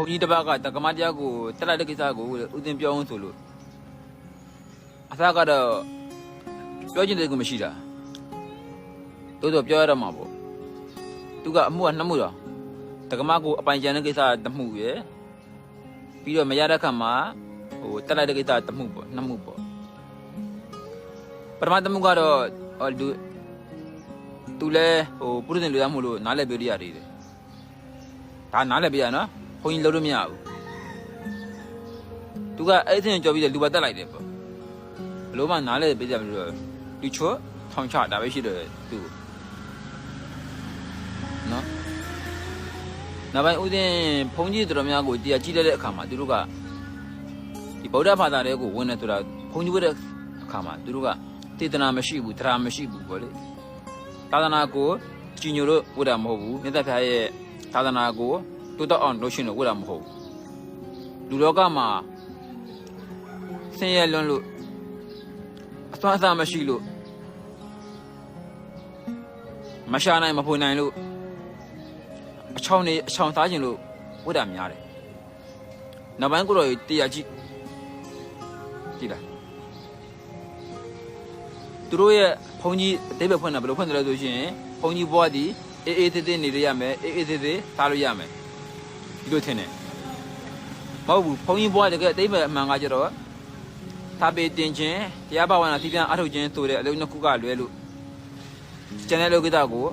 ုန်းကြီးတစ်ပတ်ကတက္ကမတရားကိုတက်လိုက်တဲ့ကိစ္စကိုဦးတင်ပြောအောင်ဆိုလို့အစကတော့ပြောချင်တဲ့ကူမရှိတာတိုးတော့ပြောရတော့မှာပေါ့သူကအမှုကနှစ်မှုတော့တက္ကမကိုအပိုင်ကျန်တဲ့ကိစ္စတစ်မှုရယ်ပြီးတော့မရတဲ့ခါမှာဟိုတက်လိုက်တဲ့ကိစ္စတစ်မှုပေါ့နှစ်မှုပေါ့ပထမတစ်မှုကတော့ဟိုလူသူလဲဟိုပုရိသင်လူရမှုလို့နားလည်ပြောရရတယ်ဒါနားလည်ပြရနော် ဘုန်းကြီးလုံးလို့မရဘူးသူကအဲ့ဒီအကြော်ပြီးတဲ့လူပါတက်လိုက်တယ်ပေါ့ဘလို့မှနားလည်ပြကြမလို့လူချောထောင်ချဒါပဲရှိတယ်သူနော်နောက်ပိုင်းဦးတင်ဘုန်းကြီးတော်များကိုတရားကြည့်တဲ့အခါမှာသူတို့ကဒီဗုဒ္ဓဘာသာတွေကိုဝင်နေဆိုတာဘုန်းကြီးဝတ်တဲ့အခါမှာသူတို့ကတေသနာမရှိဘူးတရားမရှိဘူးပေါ့လေသာသနာကိုကြီးညိုလို့ဝတ်တာမဟုတ်ဘူးမြတ်စွာဘုရားရဲ့သာသနာကို တိုးတော့အောင်လို့ရှင်လို့ဝတ်တာမဟုတ်ဘူးလူလောကမှာဆင်းရဲလွန်းလို့အစွမ်းအစမရှိလို့မရှာနိုင်မဖွေနိုင်လို့အချောင်းနေအချောင်းသားခြင်းလို့ဝတ်တာများတယ်နောက်ပိုင်းကိုတော့တရားကြည့်ကြည့်လားသူတို့ရဲ့ဘုန်းကြီးအသေးပဲဖွင့်တာဘယ်လိုဖွင့်တယ်လဲဆိုရှင်ဘုန်းကြီးဘွားဒီအေးအေးသေးသေးနေရရမယ်အေးအေးသေးသေးသားလို့ရမယ် ဒီလိုထင်တယ်မဟုတ်ဘူးဘုန်းကြီးဘွားတကယ်အသေးပဲအမှန်ကကြတော့သာပေတင်ခြင်းတရားဘာဝနာသီးပြန်အထုတ်ခြင်းဆိုတဲ့အလုံးနှစ်ခုကလွဲလို့ကျန်တဲ့လောကိတကို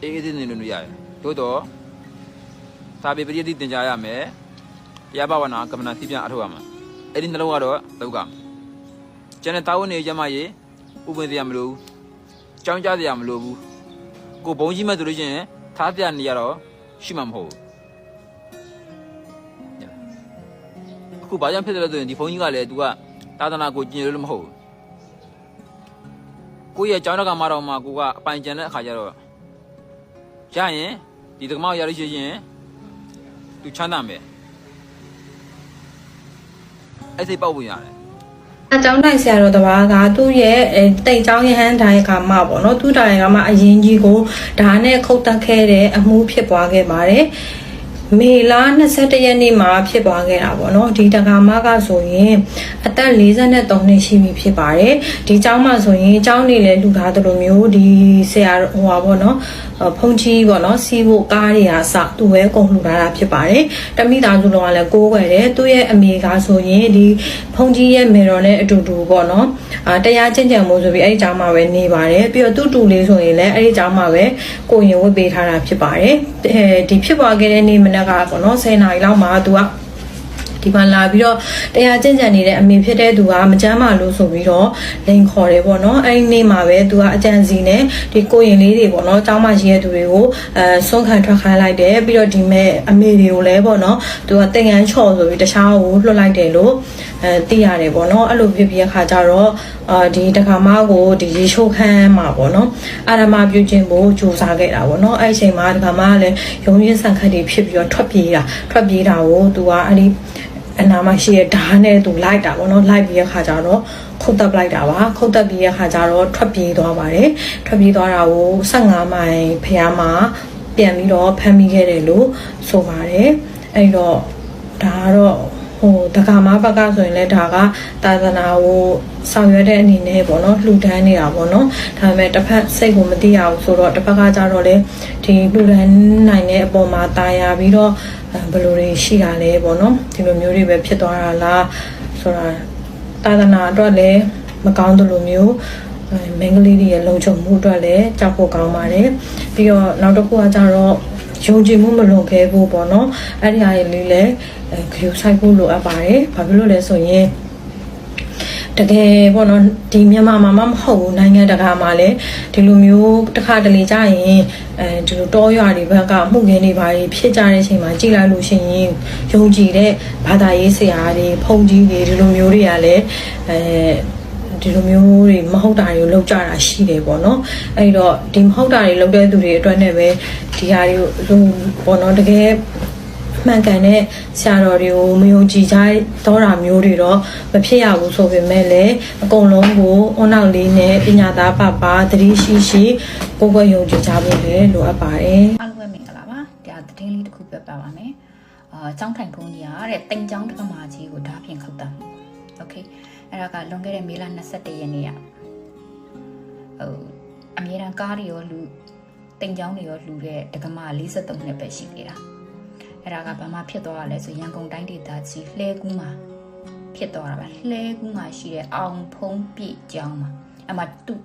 အေးအေးသေးသေးနေလို့ရတယ်တို့တော့သာပေပရိယတိတင်ကြရမယ်တရားဘာဝနာကမ္မနာသီးပြန်အထုတ်ရမှာအဲ့ဒီနှလုံးကတော့လောကကျန်တဲ့တာဝန်တွေရမရေးဥပ္ပဒေရမလို့ဘူးကြောင်းကြစရာမလိုဘူးကိုဘုံကြီးမဲ့ဆိုလို့ရှိရင်ထားပြနေရတော့ရှိမှာမဟုတ်ဘူး ခုဘာကြောင့်ဖြစ်တယ်လဲဆိုရင်ဒီဘုံကြီးကလည်း तू ကသာသနာကိုကျင်လို့မဟုတ်ဘူးကိုယ့်ရဲ့ကြောင်းတကမှာတော့မှကိုကအပိုင်ကျန်တဲ့အခါကျတော့ရရင်ဒီတက္ကမကိုရလို့ရှိရင် तू ချမ်းသာမယ်အဲ့စိတ်ပေါက်ဝင်ရတယ်အကြောင်းတိုင်းဆရာတော်တပါးကသူ့ရဲ့အဲတိတ်ချောင်းရဟန်းတိုင်းကမှပေါ့နော်သူ့တိုင်းကမှအရင်ကြီးကိုဓာတ်နဲ့ခုတ်တက်ခဲ့တဲ့အမှုဖြစ်ပွားခဲ့ပါတယ် မေလ22ရက်နေ့မှာဖြစ်ပွားခဲ့တာပေါ့နော်ဒီတက္ကမကဆိုရင်အသက်43နှစ်ရှိပြီဖြစ်ပါတယ်ဒီเจ้าမှာဆိုရင်เจ้าနေလဲလူထားတယ်လို့မျိုးဒီဆရာဟိုပါပေါ့နော်ဖုန်ကြီးပေါ့နော်စီးဖို့ကားတွေအားစသူပဲကုန်လှူထားတာဖြစ်ပါတယ်တမိသားစုလုံးကလည်းကိုးွယ်တယ်သူ့ရဲ့အမေကဆိုရင်ဒီဖုန်ကြီးရဲ့မေတော်နဲ့အတူတူပေါ့နော်အာတရားကျင့်ကြံမှုဆိုပြီးအဲ့ဒီเจ้าမှာပဲနေပါတယ်ပြီးတော့သူ့တူလေးဆိုရင်လည်းအဲ့ဒီเจ้าမှာပဲကိုရင်ဝတ်ပေးထားတာဖြစ်ပါတယ်အဲဒီဖြစ်ပွားခဲ့တဲ့နေ့မနက် ်ကပေါ့နော်10နာရီလောက်မှာသူကဒီမှာလာပြီးတော့တရားကျင့်ကြံနေတဲ့အမေဖြစ်တဲ့သူကမကြမ်းပါလို့ဆိုပြီးတော့လိန်ခေါ်တယ်ပေါ့နော်အဲ့ဒီနေ့မှာပဲသူကအကြံစီနဲ့ဒီကိုရင်လေးတွေပေါ့နော်ကျောင်းမှာရှိတဲ့သူတွေကိုအဲဆုံးခံထွက်ခိုင်းလိုက်တယ်ပြီးတော့ဒီမဲ့အမေတွေကိုလည်းပေါ့နော်သူကတင်ငန်းချော်ဆိုပြီးတခြားကိုလွှတ်လိုက်တယ်လို့ အဲသိရတယ်ပေါ့နော်အဲ့လိုဖြစ်ပြီးအခါကျတော့အာဒီတခါမကိုဒီရေချိုးခန်းမှာပေါ့နော်အာရမပြုခြင်းကိုကြိုးစားခဲ့တာပေါ့နော်အဲ့ဒီအချိန်မှာတခါမကလည်းရုံရင်းဆန်ခတ်တွေဖြစ်ပြီးတော့ထွက်ပြေးတာထွက်ပြေးတာကိုသူကအဲ့ဒီအနာမရှိတဲ့ဓာတ်နဲ့သူလိုက်တာပေါ့နော်လိုက်ပြီးရခါကျတော့ခုတ်တက်လိုက်တာပါခုတ်တက်ပြီးရခါကျတော့ထွက်ပြေးသွားပါတယ်ထွက်ပြေးသွားတာကို15မိုင်ဖျားမှာပြန်ပြီးတော့ဖမ်းမိခဲ့တယ်လို့ဆိုပါတယ်အဲ့တော့ဒါကတော့ ဟိုတက္ကမဘက်ကဆိုရင်လည်းဒါကသာသနာကိုဆောင်ရွက်တဲ့အနေနဲ့ပေါ့နော်လှူဒန်းနေတာပေါ့နော်ဒါပေမဲ့တစ်ဖက်စိတ်ကိုမသိရဘူးဆိုတော့တစ်ဖက်ကကြတော့လေဒီလှူဒန်းနိုင်တဲ့အပေါ်မှာတာယာပြီးတော့အဲဘယ်လိုတွေရှိတာလဲပေါ့နော်ဒီလိုမျိုးတွေပဲဖြစ်သွားတာလားဆိုတာသာသနာအတွက်လည်းမကောင်းသလိုမျိုးအဲမင်္ဂလိတွေရဲ့လုံခြုံမှုအတွက်လည်းကြောက်ဖို့ကောင်းပါတယ်ပြီးတော့နောက်တစ်ခုကကြတော့ ယုံကြည်မှုမလွန်ခဲ့ဘူးပေါ့နော်အဲ့ဒီအရာလေးလည်းအဲဂရုစိုက်ဖို့လိုအပ်ပါတယ်ဘာဖြစ်လို့လဲဆိုရင်တကယ်ပေါ့နော်ဒီမြန်မာမှာမမဟုတ်ဘူးနိုင်ငံတကာမှာလည်းဒီလိုမျိုးတစ်ခါတလေကြာရင်အဲဒီလိုတောရွာတွေဘက်ကမှုခင်းတွေဘာတွေဖြစ်ကြတဲ့အချိန်မှာကြည်လိုက်လို့ရှိရင်ယုံကြည်တဲ့ဘာသာရေးဆရာတွေဖုန်ကြီးတွေဒီလိုမျိုးတွေကလည်းအဲ ဒီလိုမျိုးတွေမဟုတ်တာတွေကိုလောက်ကြတာရှိတယ်ပေါ့နော်အဲ့တော့ဒီမဟုတ်တာတွေလောက်တဲ့သူတွေအတွက်နဲ့ပဲဒီဟာတွေကိုပေါ့နော်တကယ်မှန်ကန်တဲ့ဆရာတော်တွေကိုမယုံကြည်ကြတော့တာမျိုးတွေတော့မဖြစ်ရဘူးဆိုပေမဲ့လည်းအကုန်လုံးကိုအွန်နောက်လေးနဲ့ပညာသားပါပါသတိရှိရှိကိုယ်ကိုယ်ယုံကြည်ကြဖို့လည်းလိုအပ်ပါတယ် အားလုံးပဲမင်္ဂလာပါဒါသတင်းလေးတစ်ခုပြပြပါမယ် အာចောင်းထိုင်ဖုန်းကြီးอ่ะတဲ့တိမ်ចောင်းတက္ကမကြီးကိုဓာဖြင့်ခောက်တတ်မှုโอเค အဲ့ဒါကလွန်ခဲ့တဲ့မေလ21ရက်နေ့อ่ะဟိုအမြဲတမ်းကားတွေရောလူတိမ်ចောင်းတွေရောလူတဲ့တက္ကမ43နှစ်ပဲရှိနေတာအဲ့ဒါကဘာမှဖြစ်သွားရလဲဆိုရန်ကုန်တိုင်းဒေသကြီးလှဲကူးမှာဖြစ်သွားတာပါလှဲကူးမှာရှိတဲ့အောင်ဖုံးပြည့်ကျောင်းမှာအမှတူ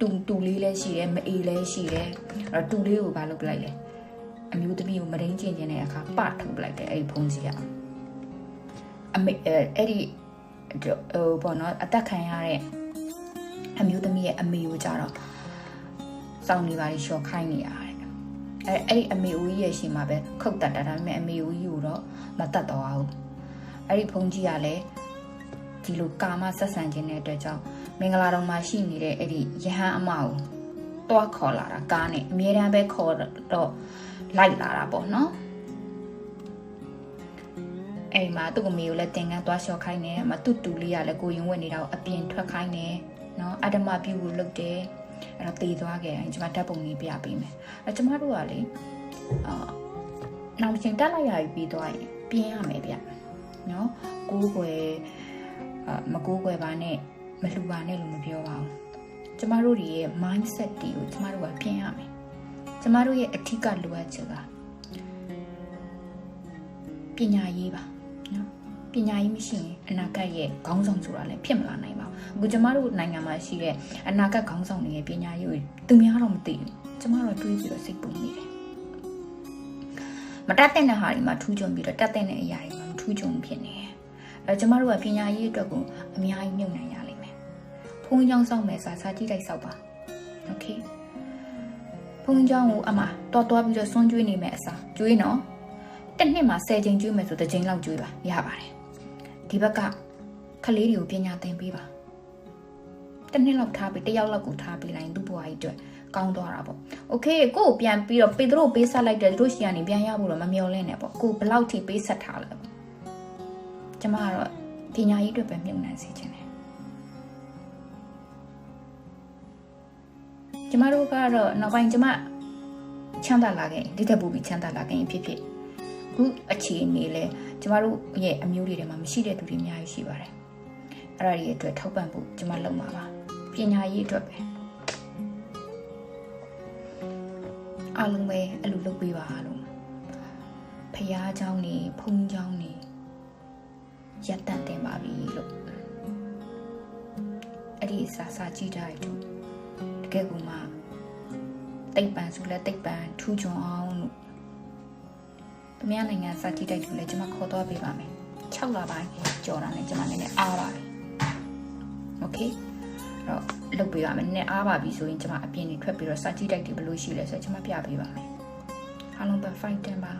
တူတူလေးလည်းရှိတယ်မအေးလည်းရှိတယ်အဲ့တော့တူလေးကိုဘာလုပ်ပလိုက်လဲ အမျိုးသမီးကိုမရင်းကျင်ကျင်တဲ့အခါပထုတ်ပလိုက်တယ်အဲ့ဒီဖုန်းကြီးကအမေအဲအဲ့ဒီ ဟိုဘောနော်အသက်ခံရတဲ့အမျိုးသမီးရဲ့အမေကိုကြတော့စောင်းနေပါလေရှော့ခိုင်းနေရတယ်အဲအဲ့ဒီအမေဦးကြီးရဲ့ရှင်မှာပဲခုတ်တက်တာဒါပေမဲ့အမေဦးကြီးကိုတော့မတတ်တော့ဘူးအဲ့ဒီဖုန်းကြီးကလည်းဒီလိုကာမဆက်ဆံခြင်းတဲ့အတွက်ကြောင့်မင်္ဂလာတော်မှာရှိနေတဲ့အဲ့ဒီယဟန်အမကိုတွားခေါ်လာတာကားနဲ့အမြဲတမ်းပဲခေါ်တော့လိုက်လာတာပေါ့နော် အဲ့မှာသူ့အမေကိုလည်းတင်ကန်းသွားလျှော့ခိုင်းတယ်မတူတူလေးကလည်းကိုရင်ဝင်နေတာကိုအပြင်ထွက်ခိုင်းတယ်နော်အတ္တမပြုကိုလုပ်တယ်အဲ့တော့တည်သွားခဲ့တယ်ကျွန်မဓာတ်ပုံလေးပြပေးမယ်အဲ့ကျွန်မတို့ကလေအာနောက်ချင်းတက်လိုက်ရပြီးသွားရင်ပြင်းရမယ်ဗျနော်ကိုးွယ်အာမကိုးွယ်ပါနဲ့မလှူပါနဲ့လို့မပြောပါဘူးကျမတို့တွေရဲ့ mindset တွေကိုကျမတို့ကပြင်ရမယ်ကျမတို့ရဲ့အထူးကလိုအပ်ချက်ကပညာရေးပါနော် ပညာရေးမရှိရင်အနာဂတ်ရဲ့ခေါင်းဆောင်ဆိုတာလည်းဖြစ်မလာနိုင်ပါဘူးအခုကျမတို့နိုင်ငံမှာရှိတဲ့အနာဂတ်ခေါင်းဆောင်တွေရဲ့ပညာရေးကိုသူများတော့မသိဘူးကျမတို့တွေးပြီးတော့စိတ်ပူနေတယ်မတတ်တဲ့ဟာတွေမှာထူးချွန်ပြီးတော့တတ်တဲ့အရာတွေမှာမထူးချွန်ဖြစ်နေတယ်အဲကျမတို့ကပညာရေးအတွက်ကိုအများကြီးမြုပ်နှံရလိမ့်မယ်ဖုန်းကြောင်းစောင့်မယ်စာစာကြည့်လိုက်စောက်ပါโอเค ဖုန်းเจ้าကိုအမတော်တော်ပြီးတော့စွန့်ကျွေးနေမယ်အစားကျွေးနော်တစ်နှစ်မှာ10ချိန်ကျွေးမယ်ဆိုတစ်ချိန်လောက်ကျွေးပါရပါတယ် ဒီဘက်ကကလေးတွေကိုပညာသင်ပေးပါတစ်နှစ်လောက်ထားပြီးတစ်ယောက်လောက်ကိုထားပေးလိုက်သူ့ဘဝကြီးအတွက်ကောင်းသွားတာပေါ့။ Okay ကို့ကိုပြန်ပြီးတော့ပေသူတို့ပေးဆက်လိုက်တယ်သူတို့ရှီကနေပြန်ရဖို့တော့မမျှော်လင့်နဲ့ပေါ့။ကို့ဘလောက်ထိပေးဆက်ထားလဲပေါ့။ကျမကတော့ပညာရေးအတွက်ပဲမြုံနှံစေခြင်းတယ်။ကျမတို့ကတော့နောက်ပိုင်းကျမချမ်းသာလာခဲ့ဒီတက်ပူပြီးချမ်းသာလာခဲ့ရင်ဖြစ်ဖြစ် ခုအခြေအနေလဲကျမတို့ရဲ့အမျိုးတွေထဲမှာမရှိတဲ့သူတွေအများကြီးရှိပါတယ်အဲ့ဒါတွေအတွက်ထောက်ပံ့ဖို့ကျမလုပ်မှာပါပညာရေးအတွက်ပဲအားလုံးပဲအဲ့လိုလုပ်ပေးပါလို့ဖះเจ้าနေဖုံเจ้าနေရက်တန်တင်ပါပြီလို့အဲ့ဒီစာစာကြည့်ကြရတော့တကယ်ကူမှ တိတ်ပန်ဆိုလဲတိတ်ပန်ထူးချွန်အောင်လို့ သူများနိုင်ငံစာကြည့်တိုက်လို့လဲကျွန်မခေါ်သွားပေးပါမယ်6လပိုင်းကြော်တာနဲ့ကျွန်မနည်းနည်းအားပါပြီโอเคအဲ့တော့လုပ်ပေးပါမယ်နည်းနည်းအားပါပြီဆိုရင်ကျွန်မအပြင်နေထွက်ပြီးတော့စာကြည့်တိုက်တွေဘယ်လိုရှိလဲဆိုတော့ကျွန်မပြပေးပါမယ်အားလုံးပဲ fight တင်ပါ